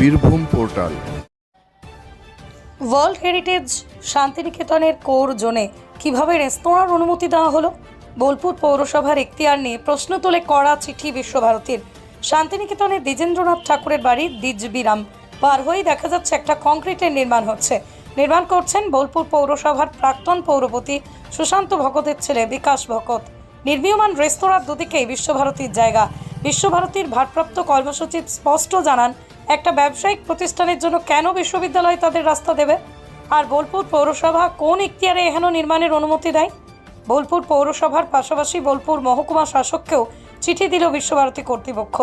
Birbhum portal. World heritage শান্তিনিকেতনের core zone কীভাবে রেস্তোরাঁর অনুমতি দেওয়া হলো? বোলপুর পৌরসভার এখতিয়ার নিয়ে প্রশ্ন তোলে কড়া চিঠি বিশ্বভারতীর। শান্তিনিকেতনের দ্বিজেন্দ্রনাথ ঠাকুরের বাড়ি দ্বিজবিরাম। পার হয়েই দেখা যাচ্ছে একটা কংক্রিটের নির্মাণ হচ্ছে। নির্মাণ করছেন বোলপুর পৌরসভার প্রাক্তন পৌরপতি সুশান্ত ভকতের ছেলে বিকাশ ভকত। নির্মীয়মান রেস্তোরাঁর দুদিকেই বিশ্বভারতীর জায়গা। বিশ্বভারতীর ভারপ্রাপ্ত কর্মসচিব স্পষ্ট জানান একটা ব্যবসায়িক প্রতিষ্ঠানের জন্য কেন বিশ্ববিদ্যালয় তাদের রাস্তা দেবে? আর বোলপুর পৌরসভা কোন ইখতিয়ারে এহেন নির্মাণের অনুমতি দেয়? বোলপুর পৌরসভার পাশাপাশি বোলপুর মহকুমা শাসককেও চিঠি দিল বিশ্বভারতী কর্তৃপক্ষ।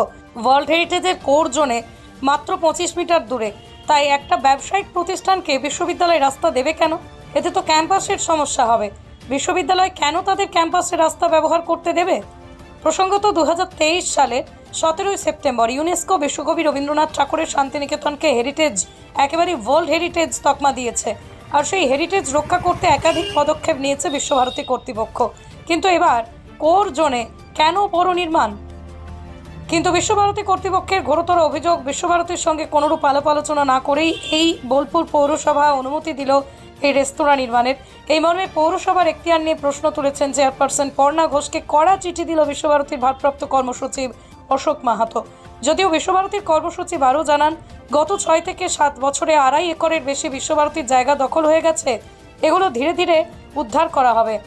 ওয়ার্ল্ড হেরিটেজের কোর জোনে মাত্র পঁচিশ মিটার দূরে। তাই একটা ব্যবসায়িক প্রতিষ্ঠানকে বিশ্ববিদ্যালয় রাস্তা দেবে কেন? এতে তো ক্যাম্পাসের সমস্যা হবে। বিশ্ববিদ্যালয় কেন তাদের ক্যাম্পাসে রাস্তা ব্যবহার করতে দেবে? প্রসঙ্গত দু হাজার তেইশ সালে সতেরোই সেপ্টেম্বর ইউনেস্কো বিশ্বকবি রবীন্দ্রনাথ ঠাকুরের শান্তিনিকেতনকে হেরিটেজ একেবারে ওয়ার্ল্ড হেরিটেজ তকমা দিয়েছে। আর সেই হেরিটেজ রক্ষা করতে একাধিক পদক্ষেপ নিয়েছে বিশ্বভারতী কর্তৃপক্ষ। কিন্তু এবার কোর জোনে কেন পৌর নির্মাণ? কিন্তু বিশ্বভারতী কর্তৃপক্ষের ঘোরতর অভিযোগ বিশ্বভারতীর সঙ্গে কোনোরূপ আলাপ আলোচনা না করেই এই বোলপুর পৌরসভা অনুমতি দিল এই রেস্তোরাঁ নির্মাণের। এই মর্মে পৌরসভার এখতিয়ার নিয়ে প্রশ্ন তুলেছেন চেয়ারপারসন পর্ণা ঘোষকে কড়া চিঠি দিল বিশ্বভারতীর ভারপ্রাপ্ত কর্মসচিব অশোক মাহাতো। যদিও বিশ্বভারতীর কর্মসূচি আরও জানান, গত ছয় থেকে সাত বছরে আড়াই একরের বেশি বিশ্বভারতীর জায়গা দখল হয়ে গেছে। এগুলো ধীরে ধীরে উদ্ধার করা হবে।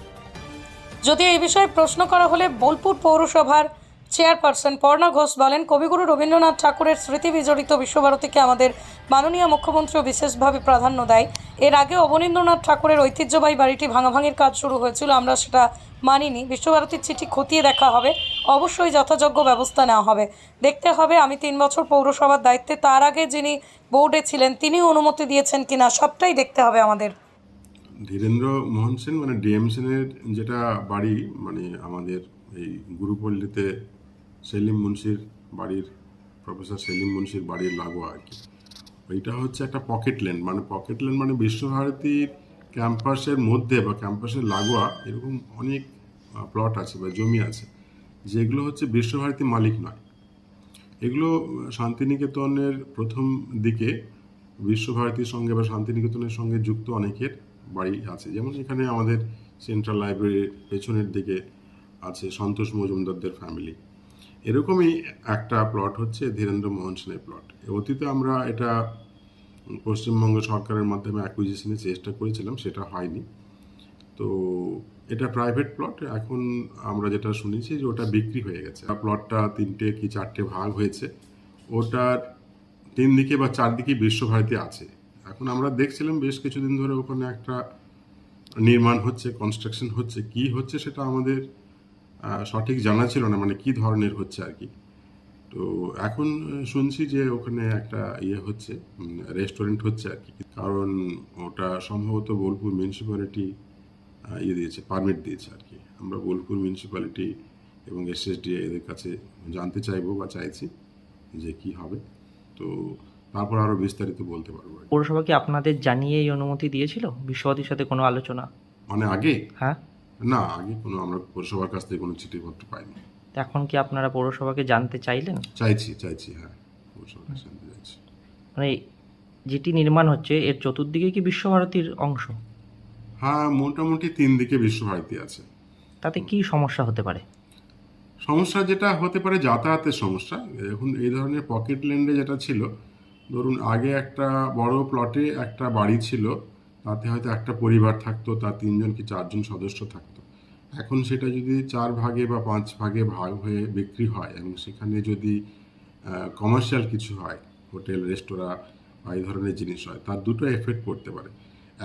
যদিও এই বিষয়ে প্রশ্ন করা হলে বোলপুর পৌরসভার চেয়ারপারসন পর্ণা ঘোষ বলেন, কবিগুরু রবীন্দ্রনাথ ঠাকুরের স্মৃতি বিজড়িত বিশ্বভারতীকে আমাদের মাননীয় মুখ্যমন্ত্রীও বিশেষভাবে প্রাধান্য দেয়। এর আগে অবনীন্দ্রনাথ ঠাকুরের ঐতিহ্যবাহী বাড়িটি ভাঙাভাঙির কাজ শুরু হয়েছিল, আমরা সেটা মানিনি। বিশ্বভারতীর চিঠি খতিয়ে দেখা হবে, অবশ্যই যথাযোগ্য ব্যবস্থা নেওয়া হবে। দেখতে হবে, আমি তিন বছর পৌরসভার দায়িত্বে, তার আগে যিনি বোর্ডে ছিলেন তিনি অনুমতি দিয়েছেন কিনা, সবটাই দেখতে হবে আমাদের। ধীরেন্দ্র মোহন সেন মানে ডিএম সেনের যেটা বাড়ি মানে আমাদের এই গুরুপল্লীতে সেলিম মুন্সির বাড়ির, প্রফেসর সেলিম মুন্সির বাড়ির লাগোয়া আর কি। ওইটা হচ্ছে একটা পকেট ল্যান্ড মানে পকেট ল্যান্ড মানে বিশ্বভারতীর ক্যাম্পাসের মধ্যে বা ক্যাম্পাসের লাগোয়া এরকম অনেক প্লট আছে বা জমি আছে, যেগুলো হচ্ছে বিশ্বভারতী মালিক নয়। এগুলো শান্তিনিকেতনের প্রথম দিকে বিশ্বভারতীর সঙ্গে বা শান্তিনিকেতনের সঙ্গে যুক্ত অনেকের বাড়ি আছে। যেমন এখানে আমাদের সেন্ট্রাল লাইব্রেরির পেছনের দিকে আছে সন্তোষ মজুমদারদের ফ্যামিলি এরকমই একটা প্লট হচ্ছে ধীরেন্দ্র মোহন সেনের প্লট অতীতে আমরা এটা পশ্চিমবঙ্গ সরকারের মাধ্যমে অ্যাকুইজিশনের চেষ্টা করেছিলাম, সেটা হয়নি। তো এটা প্রাইভেট প্লট এখন আমরা যেটা শুনেছি যে ওটা বিক্রি হয়ে গেছে। প্লটটা তিনটে কি চারটে ভাগ হয়েছে, ওটার তিন দিকে বা চারদিকে বিশ্বভারতী আছে। এখন আমরা দেখছিলাম বেশ কিছুদিন ধরে ওখানে একটা নির্মাণ হচ্ছে কনস্ট্রাকশন হচ্ছে, কি হচ্ছে সেটা আমাদের সঠিক জানা ছিল না মানে কি ধরনের হচ্ছে আর কি। তো এখন শুনছি যে ওখানে একটা ইয়ে হচ্ছে রেস্টুরেন্ট হচ্ছে আর কি। কারণ ওটা সম্ভবত বোলপুর মিউনিসিপ্যালিটি ইয়ে দিয়েছে পারমিট দিয়েছে আর কি। আমরা বোলপুর মিউনিসিপ্যালিটি এবং এসএসডি এদের কাছে জানতে চাইব বা চাইছি যে কি হবে। তো তারপর আরও বিস্তারিত বলতে পারব পৌরসভা কি আপনাদের জানিয়ে এই অনুমতি দিয়েছিল? বিশ্বভারতীর সাথে কোনো আলোচনা? মানে আগে? হ্যাঁ। না আগে কোনো আমরা পৌরসভার কাছ থেকে কোনো চিঠিপত্র পাইনি। তো এখন কি আপনারা পৌরসভাকে জানতে চাইলেন? চাইছি চাইছি হ্যাঁ পৌরসভার কাছে জানতে চাইছি। মানে যেটি নির্মাণ হচ্ছে এর চতুর্দিকে কি বিশ্বভারতীর অংশ? হ্যাঁ মোটামুটি তিন দিকে বিশ্বভারতী আছে। তাতে কি সমস্যা হতে পারে? সমস্যা যেটা হতে পারে যাতায়াতের সমস্যা। এখন এই ধরনের পকেট ল্যান্ডে যেটা ছিল ধরুন আগে একটা বড় প্লটে একটা বাড়ি ছিল তাতে হয়তো একটা পরিবার থাকতো, তার তিনজন কি চারজন সদস্য থাকতো। এখন সেটা যদি চার ভাগে বা পাঁচ ভাগে ভাগ হয়ে বিক্রি হয় এবং সেখানে যদি কমার্শিয়াল কিছু হয়, হোটেল, রেস্তোরাঁ বা এই ধরনের জিনিস হয়, তার দুটো এফেক্ট পড়তে পারে।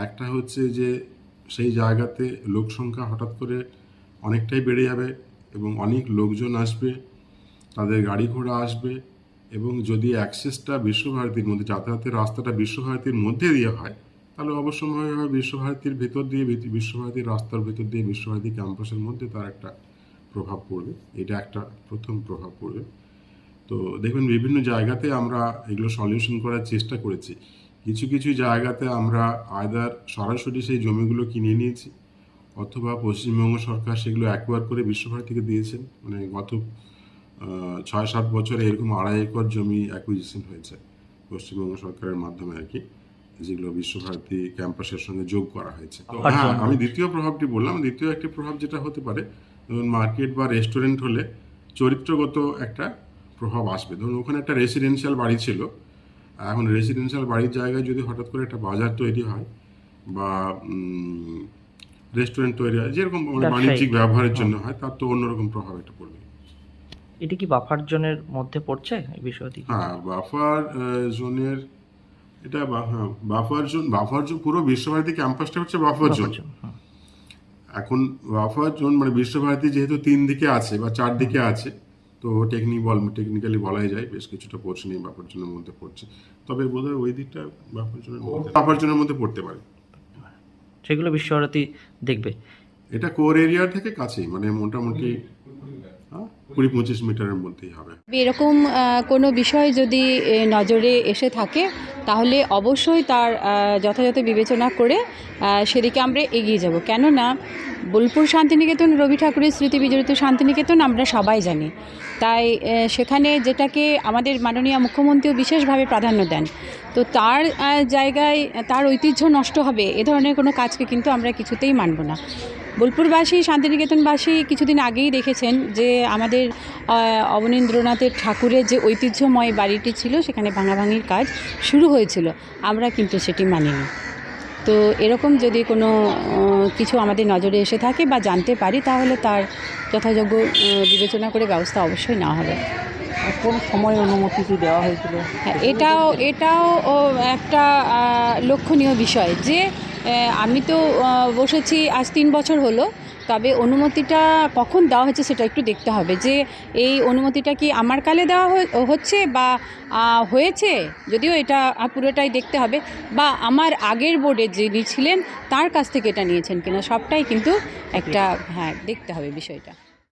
একটা হচ্ছে যে সেই জায়গাতে লোক সংখ্যা হঠাৎ করে অনেকটাই বেড়ে যাবে এবং অনেক লোকজন আসবে, তাদের গাড়ি ঘোড়া আসবে এবং যদি অ্যাক্সেসটা বিশ্বভারতীর মধ্যে, যাতায়াতের রাস্তাটা বিশ্বভারতীর মধ্যে দিয়ে হয় তাহলে অবশ্যম্ভাবীভাবে বিশ্বভারতীর ভেতর দিয়ে বিশ্বভারতীর রাস্তার ভেতর দিয়ে, বিশ্বভারতী ক্যাম্পাসের মধ্যে তার একটা প্রভাব পড়বে। এটা একটা প্রথম প্রভাব পড়বে। তো দেখবেন বিভিন্ন জায়গাতে আমরা এগুলো সলিউশন করার চেষ্টা করেছি। কিছু কিছু জায়গাতে আমরা আয়দার সরাসরি সেই জমিগুলো কিনে নিয়েছি অথবা পশ্চিমবঙ্গ সরকার সেগুলো অ্যাকোয়ার করে বিশ্বভারতীকে দিয়েছেন। মানে গত ছয়, সাত বছরে এরকম আড়াই একর জমি অ্যাকুইজিশন হয়েছে পশ্চিমবঙ্গ সরকারের মাধ্যমে আর কি। যেগুলো বিশ্বভারতী ক্যাম্পাসের সঙ্গে যোগ করা হয়েছে। তো হ্যাঁ আমি দ্বিতীয় প্রভাবটি বললাম। দ্বিতীয় একটি প্রভাব যেটা হতে পারে ধরুন মার্কেট বা রেস্টুরেন্ট হলে চরিত্রগত একটা প্রভাব আসবে। ধরুন ওখানে একটা রেসিডেন্সিয়াল বাড়ি ছিল। এখন রেসিডেন্সিয়াল বাড়ির জায়গায় যদি হঠাৎ করে একটা বাজার তৈরি হয় বা রেস্টুরেন্ট তৈরি হয় যেরকম মানে বাণিজ্যিক ব্যবহারের জন্য হয়। তার তো অন্যরকম প্রভাব একটা পড়বে। এটি কি বাফার জোনের মধ্যে পড়ছে এই বিষয়টি? হ্যাঁ বাফার জোনের এটা বা- হ্যাঁ, বাফার জোন বাফার জোন পুরো বিশ্বভারতী ক্যাম্পাসটা হচ্ছে বাফার জোন হুম। এখন বাফার জোন মানে বিশ্বভারতী যেহেতু তিন দিকে আছে বা চার দিকে আছে তো টেকনিক বল টেকনিক্যালি বলাই যায় বেশ কিছুটা পোর্শন এই বাফার জোনের মধ্যে পড়ছে। তবে বোধহয় ওই দিকটা বাফার জোনের মধ্যে বাফার জোনের মধ্যে পড়তে পারে। সেগুলো বিশ্বভারতী দেখবে। এটা কোর এরিয়া থেকে কাছেই মানে মোটামুটি হ্যাঁ, কুড়ি পঁচিশ মিটারের মধ্যেই হবে। এরকম কোনো বিষয় যদি নজরে এসে থাকে, তাহলে অবশ্যই তার যথাযথ বিবেচনা করে সেদিকে আমরা এগিয়ে যাব। কেননা, বোলপুর শান্তিনিকেতন, রবি ঠাকুরের স্মৃতি বিজড়িত শান্তিনিকেতন আমরা সবাই জানি। তাই সেখানে যেটাকে আমাদের মাননীয় মুখ্যমন্ত্রীও বিশেষভাবে প্রাধান্য দেন। তো তার জায়গায়, তার ঐতিহ্য নষ্ট হবে, এ ধরনের কোনো কাজকে কিন্তু আমরা কিছুতেই মানব না। বোলপুরবাসী শান্তিনিকেতনবাসী কিছুদিন আগেই দেখেছেন যে আমাদের অবনীন্দ্রনাথের ঠাকুরের যে ঐতিহ্যময় বাড়িটি ছিল সেখানে ভাঙাভাঙির কাজ শুরু হয়েছিল। আমরা কিন্তু সেটি মানিনি। তো এরকম যদি কোনো কিছু আমাদের নজরে এসে থাকে বা জানতে পারি তাহলে তার যথাযোগ্য বিবেচনা করে ব্যবস্থা অবশ্যই নেওয়া হবে। কোন সময় অনুমতিটি দেওয়া হয়েছিল? হ্যাঁ, এটাও এটাও একটা লক্ষণীয় বিষয় যে আমি তো বসেছি আজ তিন বছর হলো, তবে অনুমতিটা কখন দেওয়া হয়েছে সেটা একটু দেখতে হবে। যে এই অনুমতিটা কি আমার কালে দেওয়া হচ্ছে বা হয়েছে? যদিও এটা পুরোটাই দেখতে হবে। বা আমার আগের বোর্ডে যিনি ছিলেন, তার কাছ থেকে এটা নিয়েছেন কিনা, সবটাই কিন্তু একটা হ্যাঁ দেখতে হবে বিষয়টা।